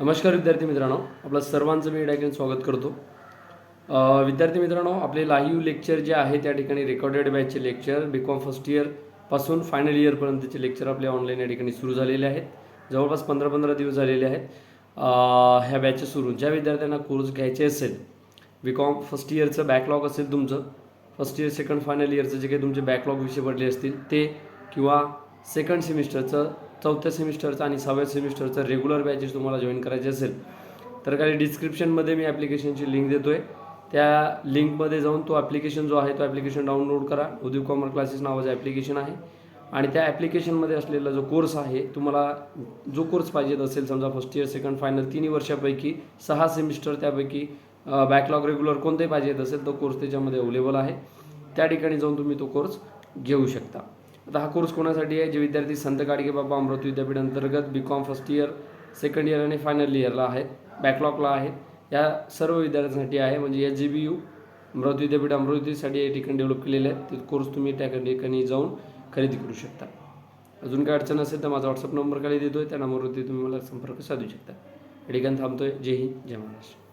नमस्कार विद्यार्थी मित्रांनो आपलं सर्वांचं मी या ठिकाणी स्वागत करतो. विद्यार्थी मित्रांनो आपले लाईव्ह लेक्चर जे आहे त्या ठिकाणी रेकॉर्डेड बॅचचे लेक्चर बी कॉम फर्स्ट इयरपासून फायनल इयरपर्यंतचे लेक्चर आपले ऑनलाईन या ठिकाणी सुरू झालेले आहेत. जवळपास पंधरा पंधरा दिवस झालेले आहेत. ह्या बॅचेस सुरू. ज्या विद्यार्थ्यांना कोर्स घ्यायचे असेल बी कॉम फर्स्ट इयरचं बॅकलॉग असेल तुमचं फर्स्ट इयर सेकंड फायनल इयरचं जे काही तुमचे बॅकलॉग विषय पडले असतील ते किंवा सेकंड सेमिस्टरचं चौथ्या सेमिस्टरचं आणि सहाव्या सेमिस्टरचं रेग्युलर बॅचेस तुम्हाला जॉईन करायचे असेल तर काही डिस्क्रिप्शनमध्ये मी ॲप्लिकेशनची लिंक देतो आहे त्या लिंकमध्ये जाऊन तो ॲप्लिकेशन जो आहे तो ॲप्लिकेशन डाउनलोड करा. उद्योग कॉमर्स क्लासेस नावाचं ॲप्लिकेशन आहे. आणि त्या ॲप्लिकेशनमध्ये असलेला जो कोर्स आहे तुम्हाला जो कोर्स पाहिजेत असेल समजा फर्स्ट इयर सेकंड फायनल तिन्ही वर्षापैकी सहा सेमिस्टर त्यापैकी बॅकलॉग रेग्युलर कोणते पाहिजेत असेल तो कोर्स त्याच्यामध्ये अवेलेबल आहे. त्या ठिकाणी जाऊन तुम्ही तो कोर्स घेऊ शकता. आता हा कोर्स कोणासाठी आहे? जे विद्यार्थी संत गाडगे बाबा अमरावती विद्यापीठ अंतर्गत B com first year second year आणि फायनल इयरला आहेत बॅकलॉगला आहेत या सर्व विद्यार्थ्यांसाठी आहे. म्हणजे H G B U Amravati विद्यापीठ अमरावतीसाठी या ठिकाणी डेव्हलप केलेले आहेत ते कोर्स तुम्ही त्या ठिकाणी जाऊन खरेदी करू शकता. अजून काही अडचण असेल तर माझा व्हॉट्सअप नंबर खाली देतो आहे त्या नंबरवरती तुम्ही मला संपर्क साधू शकता. या ठिकाणी आहे जय हिंद. जय महाराष्ट्र.